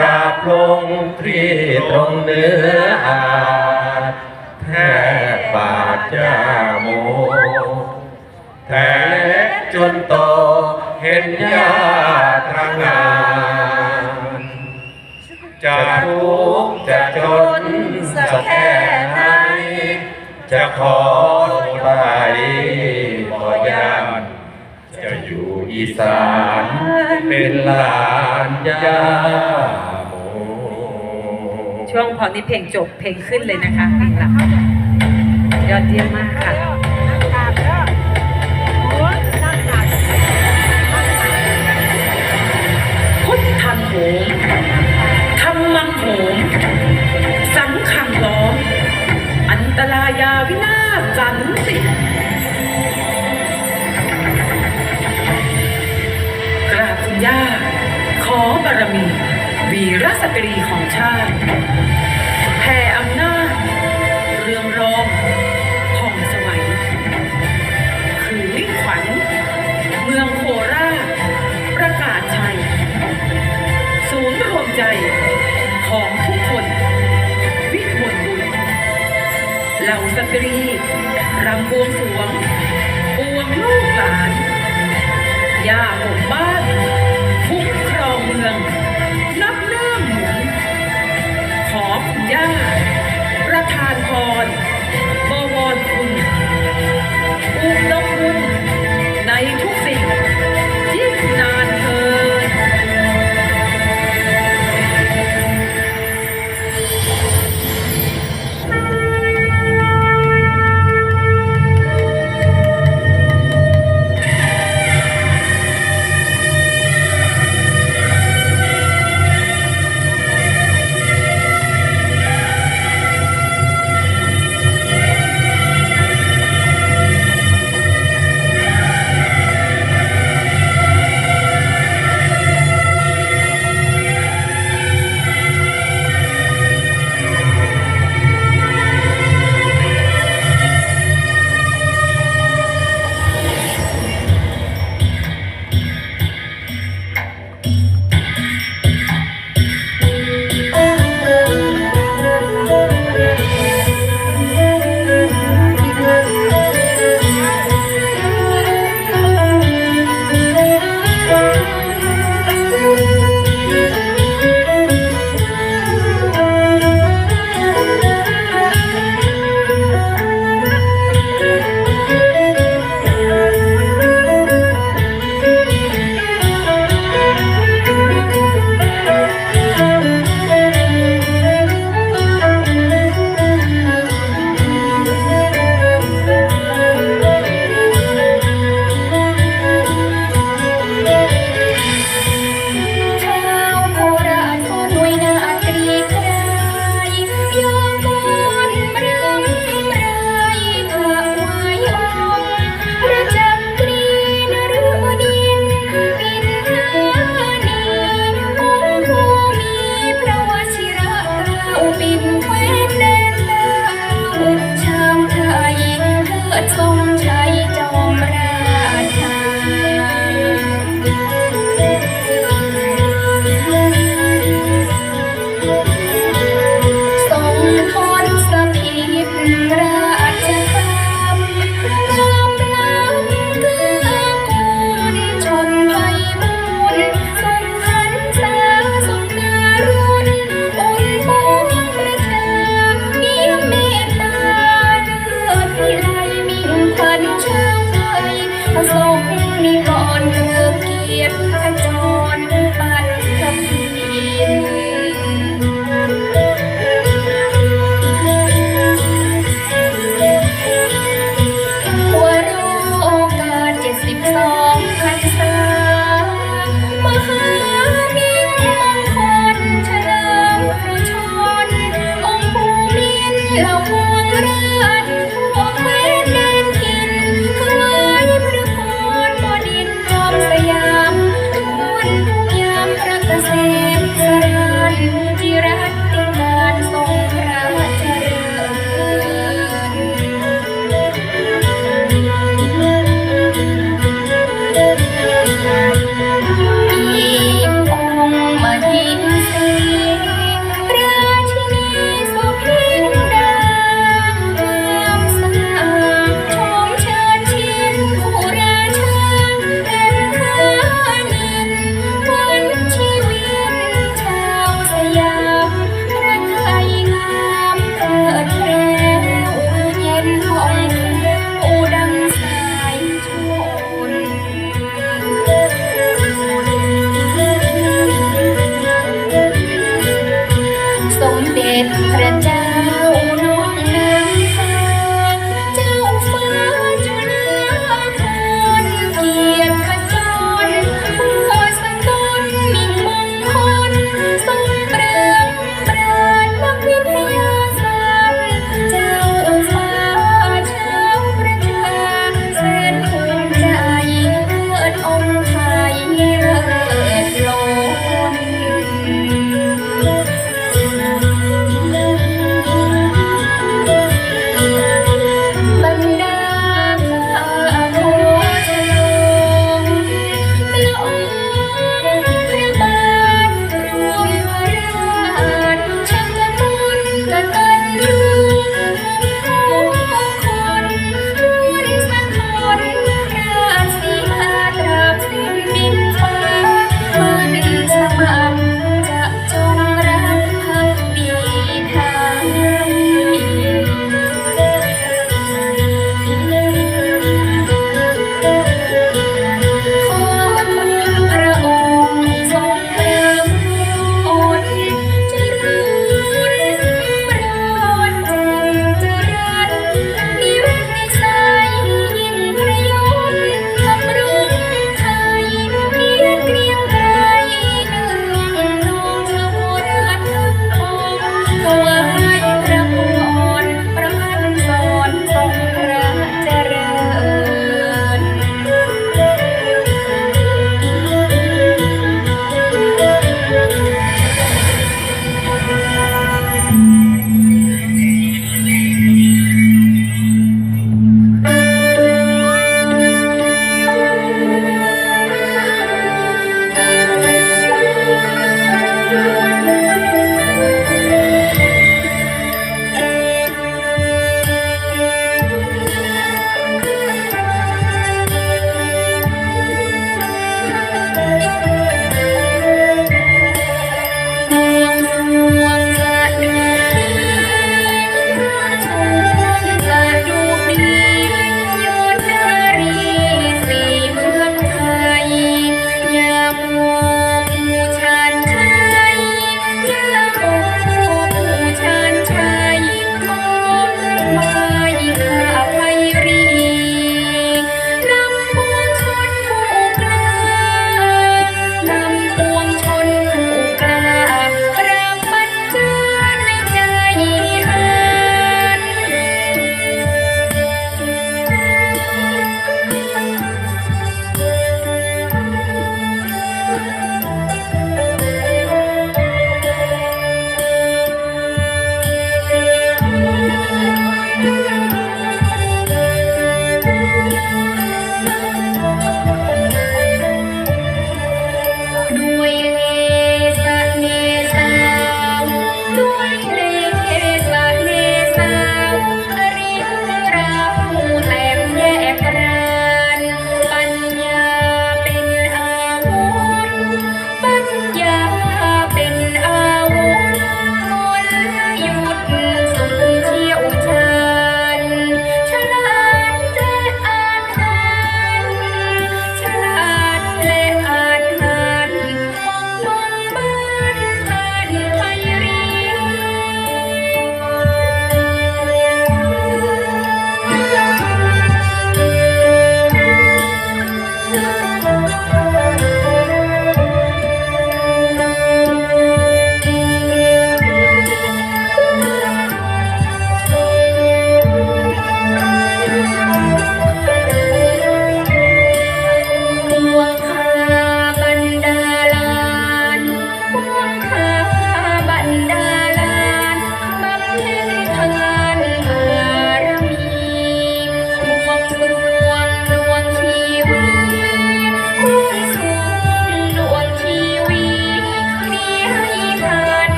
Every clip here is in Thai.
ราบลงที่ตรงเนื้ออาแทบบาดยาโมแต่เล็กจนโตเห็นยาทางงานจะทุกข์จะจนสักแค่ไหนจะขอไปบ่ยานจะอยู่อีสานเป็นหลานยา ช่วงพอนี้เพลงจบเพลงขึ้นเลยนะคะเพลงหลังยอดเยี่ยมมากค่ะพุทธังโหมธรรมังโหมสังขังล้อม อันตรายาวินาศสันติกราบคุณย่าขอบารมี วีรสตรีของชาติแผ่อำนาจเรืองรองผ่องสวัยคือมิ่ขวัญเมืองโคราชประกาศชัย ศูนย์รวมใจของทุกคน วิมลบุญเหล่าสตรีรำบวงสวงปวงลูกหลานย่าปกบ้าน พรบวรคุณอุดมคุณในทุกสิ่งยิ่งนา เรง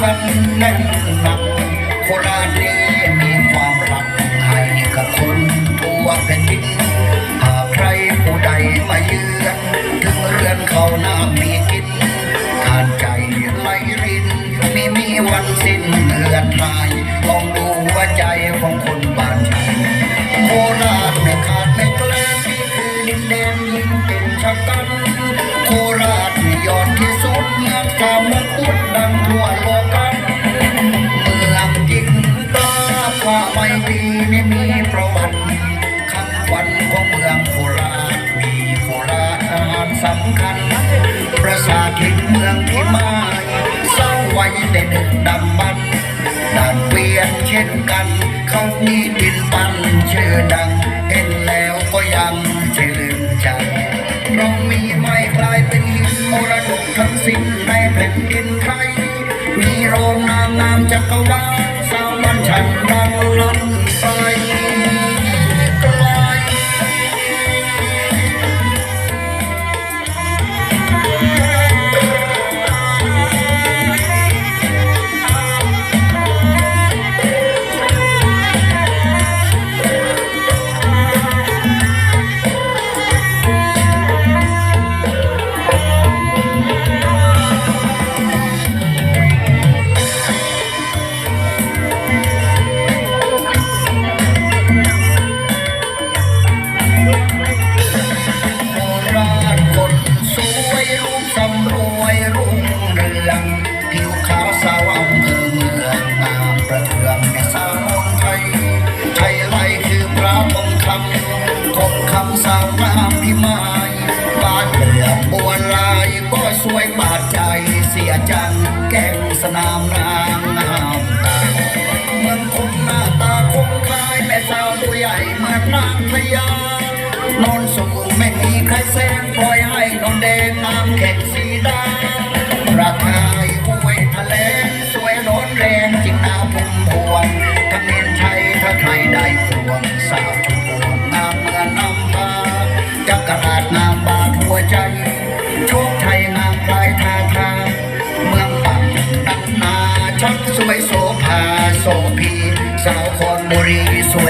พันแน่นหนักโคราชนี้มีความรักให้กับคนทั่วแผ่นดินหากใครผู้ใดมาเยือนถึงเรือนเขาน้ามีกินทานใจไม่รินไม่มีวันสิ้นเลือดลาย สิ้นในแผ่นดินไทยมีโรงนางงามจักรวาล พุ่มพวงทำเนียนชัยถ้าใครได้ควงสาวชุมพวงนามเมืองนำมาจักรราชนามบาดหัวใจโชคชัยงามปลายทาทางเมืองปักดักนาชักสวยโสภาโสพีสาวคอนบุรีสวย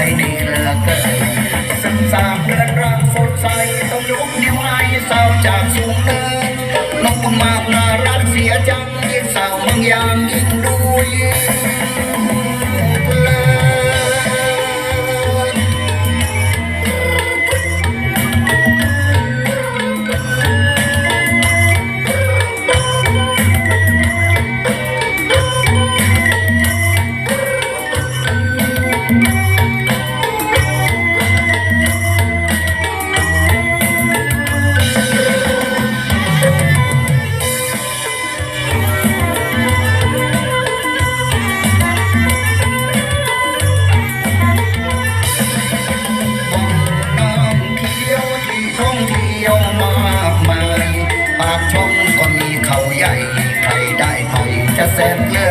ก็มีเขาใหญ่ใครได้คอยจะแสนเลิศเลอ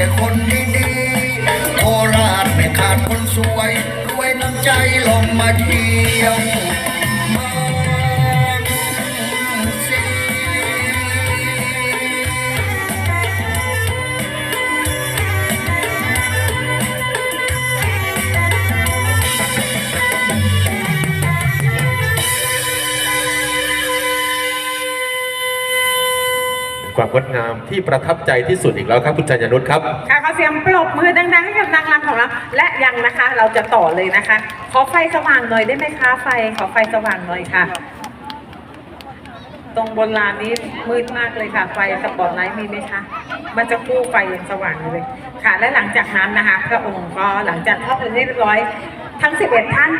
แต่คนดีๆโคราชไม่ขาดคนสวย รวยน้ำใจลงมาเที่ยว ความงดงามที่ประทับใจที่สุดอีกแล้วครับคุณจัญญนุชครับ ค่ะขอเสียงปรบมือดังๆให้กับนางรำของเรา และยังนะคะเราจะต่อเลยนะคะ ขอไฟสว่างหน่อยได้ไหมคะไฟ ขอไฟสว่างหน่อยค่ะ ตรงบนลานนี้มืดมากเลยค่ะ ไฟสปอตไลท์มีไหมคะ มันจะคู่ไฟอย่างสว่างเลยค่ะ และหลังจากนั้นนะคะ พระองค์ก็หลังจากทอดพระเนเรียบร้อยทั้ง 11 ท่าน